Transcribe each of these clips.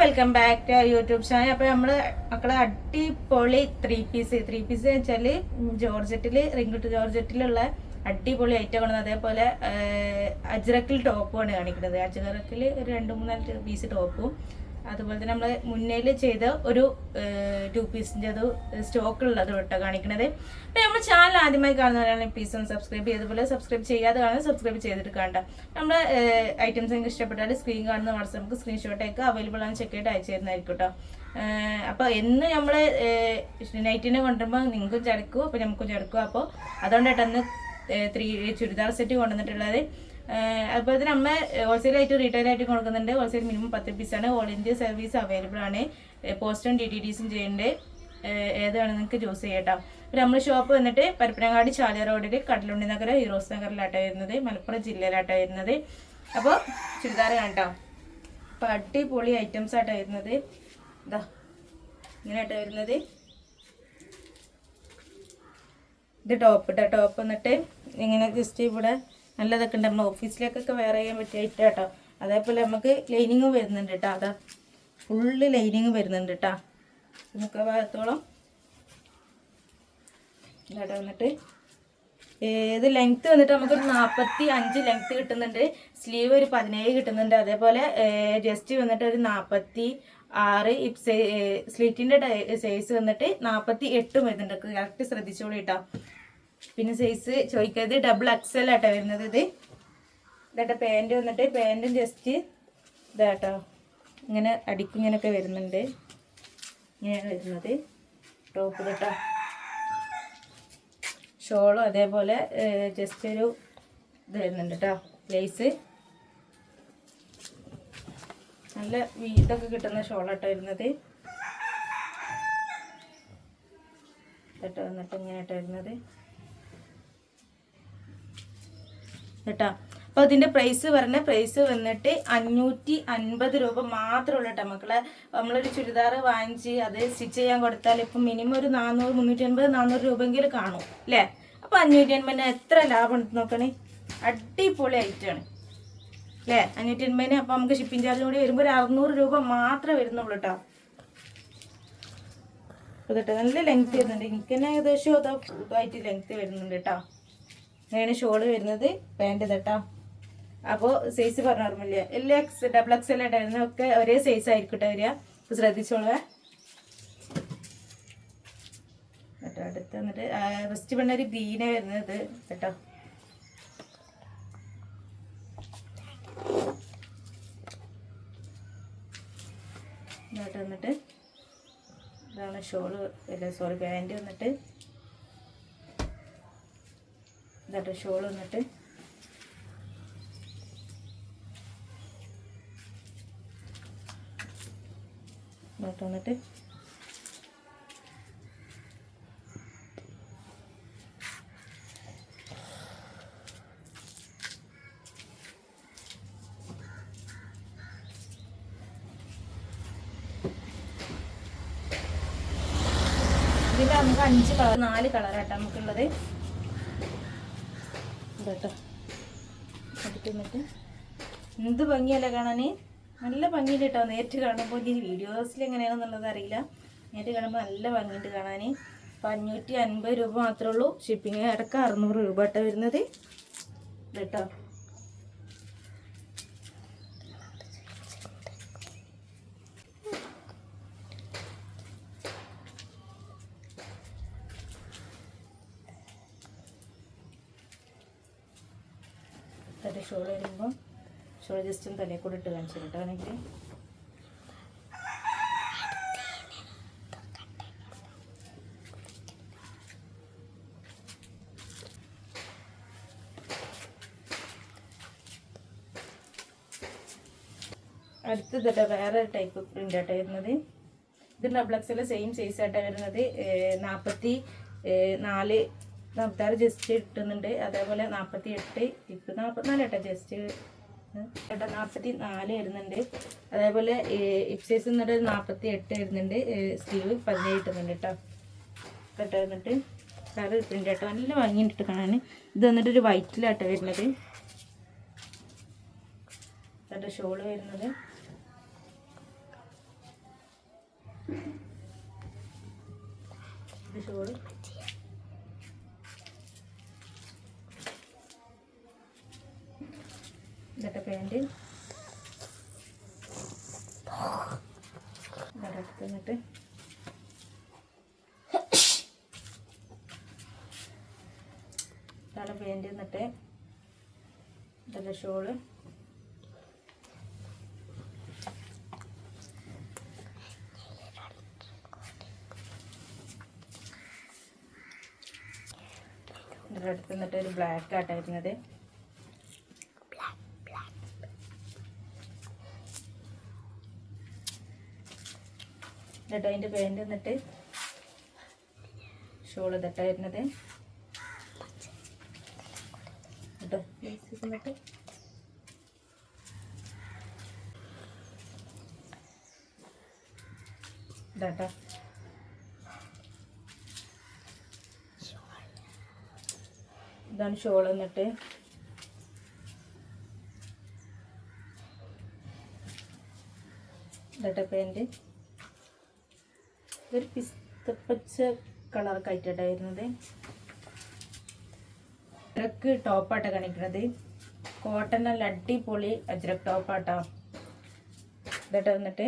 Welcome back to YouTube channel അപ്പൊ നമ്മൾ മക്കളെ അടിപൊളി ത്രീ പീസ് ത്രീ പീസ് എന്ന് വെച്ചാൽ ജോർജറ്റിൽ റിംഗിട്ട് ജോർജറ്റിലുള്ള അടിപൊളി ഐറ്റം ആണ്. അതേപോലെ അജ്രക്കിൽ ടോപ്പുമാണ് കാണിക്കുന്നത്. അജ്രക്കിൽ ഒരു രണ്ട് മൂന്നാൽ പീസ് ടോപ്പും അതുപോലെ തന്നെ നമ്മൾ മുന്നേൽ ചെയ്ത ഒരു ടു പീസിന്റെ അത് സ്റ്റോക്ക് ഉള്ളത് കേട്ടോ കാണിക്കണത്. അപ്പം നമ്മൾ ചാനൽ ആദ്യമായി കാണുന്നവരാണ് പ്ലീസ് ഒന്ന് സബ്സ്ക്രൈബ് ചെയ്തതുപോലെ സബ്സ്ക്രൈബ് ചെയ്യാതെ കാണുന്നത് സബ്സ്ക്രൈബ് ചെയ്തിട്ട് കാണണ്ട. നമ്മൾ ഐറ്റംസ് നിങ്ങൾക്ക് ഇഷ്ടപ്പെട്ടാൽ സ്ക്രീൻ കാണുന്ന വാട്സപ്പ് സ്ക്രീൻഷോട്ട് അയക്കുക. അവൈലബിൾ ആണ് ചെക്ക് ചെയ്ത് അയച്ചു തരുന്നതായിരിക്കും കേട്ടോ. അപ്പോൾ എന്ന് നമ്മൾ നൈറ്റിനെ കൊണ്ടുവരുമ്പോൾ നിങ്ങൾക്കും ചടക്കും. അപ്പോൾ നമുക്കും ചടക്കും. അപ്പോൾ അതുകൊണ്ട് ത്രീ ചുരിദാർ സെറ്റ് കൊണ്ടുവന്നിട്ടുള്ളത്. നമ്മൾ ഹോൾസെയിൽ ആയിട്ട് റീറ്റെയിൽ ആയിട്ട് കൊടുക്കുന്നുണ്ട്. ഹോൾസെയിൽ മിനിമം പത്ത് ആണ്. ഓൾ ഇന്ത്യ സർവീസ് അവൈലബിൾ ആണ്. പോസ്റ്റും ഡി ടി ഡിസും ചെയ്യുന്നുണ്ട്. ഏതാണ് നിങ്ങൾക്ക് ചൂസ് ചെയ്യട്ടോ. അപ്പോൾ നമ്മൾ ഷോപ്പ് വന്നിട്ട് പരപ്പനങ്ങാടി ചാലിയ റോഡിൽ കടലുണ്ടി നഗർ ഹീറോസ് നഗറിലാട്ടാണ് വരുന്നത്. മലപ്പുറം ജില്ലയിലാട്ടാണ് വരുന്നത്. അപ്പോൾ ചുരിദാർ കാണട്ടോ. അപ്പോൾ അടിപൊളി ഐറ്റംസ് ആയിട്ടാണ് വരുന്നത്. ഇതാ ഇങ്ങനെയായിട്ടാണ് വരുന്നത്. ഇത് ടോപ്പ് ഇട്ടോ ടോപ്പ് എന്നിട്ട് ഇങ്ങനെ ജസ്റ്റ് ഇവിടെ നല്ലതൊക്കെ ഉണ്ട്. നമ്മൾ ഓഫീസിലേക്കൊക്കെ വെയർ ചെയ്യാൻ പറ്റിയ ഐറ്റം കേട്ടോ അതേപോലെ നമുക്ക് ലൈനിങ്ങും വരുന്നുണ്ട് കേട്ടോ അതാ ഫുള്ള് ലൈനിങ് വരുന്നുണ്ട് കേട്ടോ മുക്കാൽ ഭാഗത്തോളം. കേട്ടോ വന്നിട്ട് ഏത് ലെങ്ത്ത് വന്നിട്ട് നമുക്കൊരു നാൽപ്പത്തി അഞ്ച് ലെങ്ത്ത് കിട്ടുന്നുണ്ട്. സ്ലീവ് ഒരു പതിനേഴ് കിട്ടുന്നുണ്ട്. അതേപോലെ ജസ്റ്റ് വന്നിട്ട് ഒരു നാൽപ്പത്തി ആറ് സ്ലീറ്റിന്റെ സൈസ് വന്നിട്ട് നാൽപ്പത്തി എട്ടും വരുന്നുണ്ട്. കറക്റ്റ് ശ്രദ്ധിച്ചോളൂ കേട്ടോ പിന്നെ സൈസ് ചോദിക്കരുത്. ഡബിൾ എക്സൽ ആട്ടോ വരുന്നത് ഇത്. ഇതാട്ടോ പാന്റ് വന്നിട്ട് പാന്റും ജസ്റ്റ് ഇതാട്ടോ. ഇങ്ങനെ അടിക്കിങ്ങനൊക്കെ വരുന്നുണ്ട്. ഇങ്ങനെയാണ് വരുന്നത്. ടോപ്പ് കേട്ടോ ഷോളും അതേപോലെ ജസ്റ്റ് ഒരു ഇത് വരുന്നുണ്ട് കേട്ടോ ലേസ് നല്ല വീതൊക്കെ കിട്ടുന്ന ഷോളാട്ടോ വരുന്നത്. കേട്ടോ എന്നിട്ട് ഇങ്ങനെയാട്ടോ വരുന്നത്. കേട്ടോ. അപ്പോൾ ഇതിന്റെ പ്രൈസ് പറഞ്ഞ പ്രൈസ് വന്നിട്ട് അഞ്ഞൂറ്റി അൻപത് രൂപ മാത്രമുള്ള കേട്ടോ മക്കളെ. നമ്മളൊരു ചുരിദാർ വാങ്ങിച്ച് അത് സ്റ്റിച്ച് ചെയ്യാൻ കൊടുത്താൽ ഇപ്പം മിനിമം ഒരു നാനൂറ് മുന്നൂറ്റി അൻപത് നാനൂറ് രൂപയെങ്കിലും കാണും അല്ലേ? അപ്പോൾ അഞ്ഞൂറ്റി അൻപതിന് എത്ര ലാഭം ഉണ്ട് നോക്കണേ? അടിപൊളി ഐറ്റമാണ് അല്ലേ? അഞ്ഞൂറ്റി അൻപതിന് അപ്പോൾ നമുക്ക് ഷിപ്പിംഗ് ചാർജ് കൂടി വരുമ്പോൾ ഒരു അറുന്നൂറ് രൂപ മാത്രമേ വരുന്നുള്ളൂ കേട്ടോ. നല്ല ലെങ്ത് വരുന്നുണ്ട്. എനിക്ക് തന്നെ ഏകദേശം ഇതായിട്ട് ലെങ്ത് വരുന്നുണ്ട് കേട്ടോ. ഇങ്ങനെയാണ് ഷോൾ വരുന്നത്. പാന്റ് കേട്ടോ. അപ്പോൾ സൈസ് പറഞ്ഞ ഓർമ്മയില്ല എല്ലാ എക്സ് ഡബിൾ എക്സ് എല്ലാം ഉണ്ടായിരുന്നു ഒക്കെ ഒരേ സൈസ് ആയിരിക്കട്ടെ വരിക. അപ്പോൾ ശ്രദ്ധിച്ചോളേ. കേട്ടോ അടുത്ത് വന്നിട്ട് ഫസ്റ്റ് പെണ്ണ ഒരു ഗ്രീനേ വരുന്നത് കേട്ടോ. ഇതായിട്ട് വന്നിട്ട് ഇതാണ് ഷോൾ അല്ല സോറി പാന്റ് വന്നിട്ട്. ഇതാട്ടോ ഷോൾ വന്നിട്ട്. ഇതാട്ടോ വന്നിട്ട്. ഇതിൽ നമുക്ക് അഞ്ച് കളർ നാല് കളറാട്ടോ നമുക്കുള്ളത്. ഇതാട്ടോ അടുത്ത് നിന്നിട്ട് എന്ത് ഭംഗിയല്ലേ കാണാൻ നല്ല ഭംഗിയുണ്ട് കേട്ടോ. നേരിട്ട് കാണുമ്പോൾ ഇനി വീഡിയോസിൽ എങ്ങനെയാണെന്നുള്ളത് അറിയില്ല. നേരിട്ട് കാണുമ്പോൾ നല്ല ഭംഗിയുണ്ട് കാണാൻ അപ്പോൾ അഞ്ഞൂറ്റി അൻപത് രൂപ മാത്രമേ ഉള്ളൂ. ഷിപ്പിങ് അടക്കം അറുന്നൂറ് രൂപ കേട്ടോ വരുന്നത്. കേട്ടോ. ഷോൾ വരുമ്പോൾ ഷോൾ ജസ്റ്റ് ഒന്ന് തലയിൽ കൂടെ ഇട്ട് കാണിച്ചു കേട്ടോ ആണെങ്കിൽ അടുത്തത് കേട്ടോ വേറെ ടൈപ്പ് പ്രിന്റ് ആട്ടോ വരുന്നത്. ഇത് ഡബിൾ എക്സൽ സെയിം സൈസ് ആയിട്ടാണ് വരുന്നത്. നാൽപ്പത്തി നാല് നാൽപ്പത്താറ് ജസ്റ്റ് കിട്ടുന്നുണ്ട് അതേപോലെ നാൽപ്പത്തി എട്ട് ഇപ്പം നാൽപ്പത്തിനാല് കേട്ടോ ജസ്റ്റ് ഏട്ടാ നാൽപ്പത്തി നാല് വരുന്നുണ്ട്. അതേപോലെ ഇപ്സൈസ് എന്നിട്ട് നാൽപ്പത്തി എട്ട് വരുന്നുണ്ട്. സ്ലീവ് പതിനേഴ് കിട്ടുന്നുണ്ട് കേട്ടോ കേട്ടോ എന്നിട്ട് കളർ കിട്ടുന്നുണ്ട് കേട്ടോ നല്ല ഭംഗിയുണ്ട് കാണാൻ. ഇത് വന്നിട്ട് ഒരു വൈറ്റിലാട്ടോ വരുന്നത്. കേട്ടോ ഷോൾ വരുന്നത്. ഷോൾ. ഇതൊക്കെ പാന്റ് ഇതൊക്കെ എന്നിട്ട് ഇതാണ് പാന്റ് എന്നിട്ട് ഇതൊക്കെ ഷോൾ ഇതിന്റെ അടുത്ത് നിന്നിട്ട് ഒരു ബ്ലാക്ക് ആട്ടാ എന്നിട്ട് അതിന്റെ പാന്റ് എന്നിട്ട് ഷോൾ ഇതട്ട വരുന്നത്. കേട്ടോ? ഇതാണ് ഷോൾ എന്നിട്ട്. ഇതട്ടെ പാന്റ് ഇതൊരു പിസ്തപ്പച്ച കളറൊക്കെ ആയിട്ടാണ് വരുന്നത് അജ്രക്ക് ടോപ്പാട്ടാണ് കാണിക്കുന്നത് കോട്ടൺ നല്ല അടിപൊളി അജ്രക്ക് ടോപ്പാട്ടാ ഇതട്ട് വന്നിട്ട്.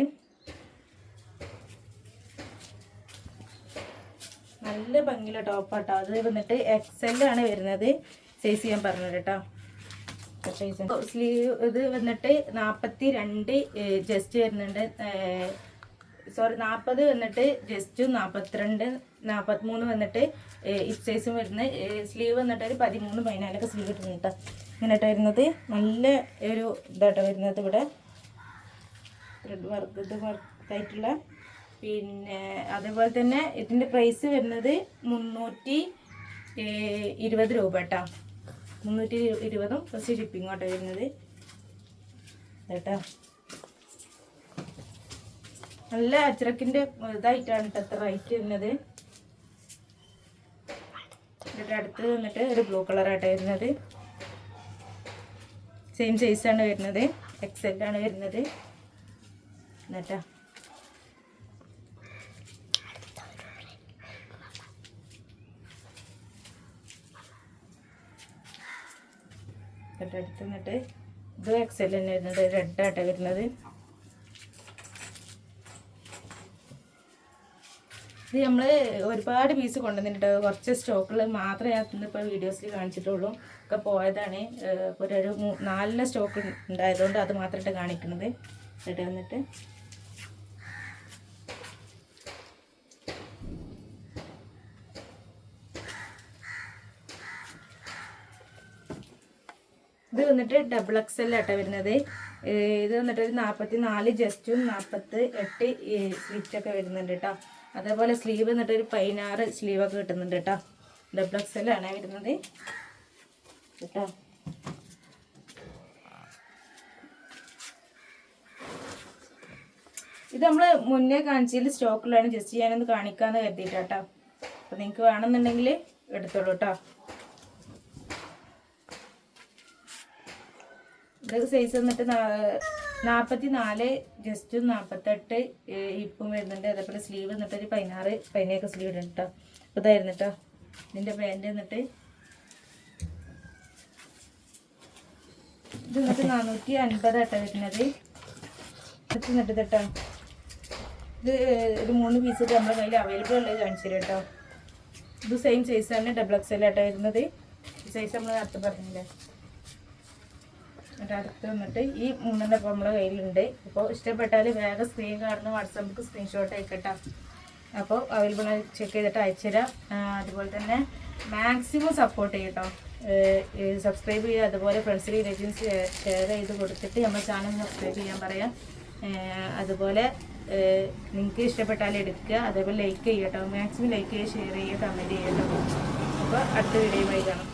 നല്ല ഭംഗിയുള്ള ടോപ്പാട്ടോ അത് വന്നിട്ട് എക്സൽ ആണ് വരുന്നത്. സൈസ് ചെയ്യാൻ പറഞ്ഞത് കേട്ടോ. സ്ലീവ് ഇത് വന്നിട്ട് നാൽപ്പത്തി രണ്ട് ജസ്റ്റ് വരുന്നുണ്ട് സോറി നാൽപ്പത് വന്നിട്ട് ജസ്റ്റ് നാൽപ്പത്തിരണ്ട് നാൽപ്പത്തിമൂന്ന് വന്നിട്ട് ഇപ്പ് സൈസും വരുന്നത് സ്ലീവ് വന്നിട്ട് ഒരു പതിമൂന്ന് പതിനാലൊക്കെ സ്ലീവ് ഇട്ടുണ്ട് കേട്ടോ ഇങ്ങനെയായിട്ട് വരുന്നത്. നല്ല ഒരു ഇതാട്ടോ വരുന്നത് ഇവിടെ. ത്രെഡ് വർക്ക് ഇത് വർക്കായിട്ടുള്ള പിന്നെ അതേപോലെ തന്നെ ഇതിന്റെ പ്രൈസ് വരുന്നത് മുന്നൂറ്റി ഇരുപത് രൂപ കേട്ടോ മുന്നൂറ്റി ഇരു- ഇരുപതും പ്ലസ് ഷിപ്പിംഗ് കേട്ടോ വരുന്നത്. കേട്ടോ നല്ല അച്ചറക്കിന്റെ ഇതായിട്ടാണ് ഇത്ര റൈറ്റ് വരുന്നത്. എന്നിട്ട് അടുത്ത് വന്നിട്ട് ഒരു ബ്ലൂ കളറായിട്ട് വരുന്നത്. സെയിം സൈസാണ് വരുന്നത്. എക്സൽ ആണ് വരുന്നത്. എന്നിട്ടാ. എന്നിട്ട് അടുത്ത് നിന്നിട്ട് ഇതും എക്സൽ തന്നെ വരുന്നത്. റെഡ് ആട്ടെ വരുന്നത്. ഇത് നമ്മൾ ഒരുപാട് പീസ് കൊണ്ടുവന്നിട്ട് കുറച്ച് സ്റ്റോക്കുകൾ മാത്രമേ ഞാൻ ഇന്നിപ്പോൾ വീഡിയോസിൽ കാണിച്ചിട്ടുള്ളൂ. ഒക്കെ പോയതാണ്. ഇപ്പോൾ ഒരു നാലിന് സ്റ്റോക്ക് ഉണ്ടായതുകൊണ്ട് അത് മാത്രമായിട്ട് കാണിക്കുന്നത് എന്നിട്ട് വന്നിട്ട്. ഇത് വന്നിട്ട് ഡബിൾ എക്സ് എൽ ആട്ടെ വരുന്നത്. ഇത് വന്നിട്ട് ഒരു നാൽപ്പത്തി നാല് ജസ്റ്റും നാൽപ്പത്തി എട്ട് സ്ലിറ്റൊക്കെ വരുന്നുണ്ട് കേട്ടോ അതേപോലെ സ്ലീവ് എന്നിട്ട് ഒരു പതിനാറ് സ്ലീവൊക്കെ കിട്ടുന്നുണ്ട് കേട്ടോ. ഡബിൾ എക്സ് എൽ ആണ് വരുന്നത്. കേട്ടോ. ഇത് നമ്മൾ മുന്നേ കാണിച്ചതിൽ സ്റ്റോക്കിലാണ്. ജസ്റ്റ് ഞാനൊന്ന് കാണിക്കാമെന്ന് കരുതിയിട്ടാട്ടോ അപ്പോൾ നിങ്ങൾക്ക് വേണമെന്നുണ്ടെങ്കിൽ എടുത്തോളൂ കേട്ടോ. ഇത് സൈസ് വന്നിട്ട് നാൽപ്പത്തി നാല് ജസ്റ്റ് നാൽപ്പത്തെട്ട് ഇപ്പം വരുന്നുണ്ട്. അതേപോലെ സ്ലീവ് എന്നിട്ട് ഒരു പതിനാറ് പതിനേക്ക് സ്ലീവ് ഇടണം കേട്ടോ അപ്പോൾ ഇതായിരുന്നു കേട്ടോ ഇതിന്റെ പാന്റ് എന്നിട്ട് ഇത് എന്നിട്ട് നാനൂറ്റി അൻപത് കേട്ടോ വരുന്നത്. എന്നിട്ട് കേട്ടോ ഇത് ഒരു മൂന്ന് പീസ് നമ്മുടെ കയ്യിൽ അവൈലബിൾ ഉള്ളത് കാണിച്ചു തരാം കേട്ടോ ഇത് സെയിം സൈസ് തന്നെ ഡബിൾ എക്സ് എൽ ആട്ടോ വരുന്നത്. സൈസ് നമ്മൾ നേരത്തെ പറഞ്ഞില്ലേ? എന്നിട്ട് അടുത്ത് വന്നിട്ട് ഈ മൂന്നെണ്ണം ഇപ്പോൾ നമ്മളെ കയ്യിലുണ്ട്. അപ്പോൾ ഇഷ്ടപ്പെട്ടാൽ വേഗം സ്ക്രീൻ കാണുന്ന വാട്സാപ്പിൽ സ്ക്രീൻഷോട്ട് അയക്കട്ടെ. അപ്പോൾ അവൈലബിൾ ചെക്ക് ചെയ്തിട്ട് അയച്ചുതരാം അതുപോലെ തന്നെ മാക്സിമം സപ്പോർട്ട് ചെയ്യട്ടോ. സബ്സ്ക്രൈബ് ചെയ്യുക. അതുപോലെ ഫ്രണ്ട്സ് റിലേറ്റീവ്സ് ഷെയർ ചെയ്ത് കൊടുത്തിട്ട് നമ്മുടെ ചാനൽ സബ്സ്ക്രൈബ് ചെയ്യാൻ പറയാം. അതുപോലെ നിങ്ങൾക്ക് ഇഷ്ടപ്പെട്ടാൽ എടുക്കുക. അതേപോലെ ലൈക്ക് ചെയ്യട്ടോ. മാക്സിമം ലൈക്ക് ചെയ്യുക ഷെയർ ചെയ്യുക കമന്റ് ചെയ്യട്ടോ അപ്പോൾ അടുത്ത വീഡിയോ കാണാം.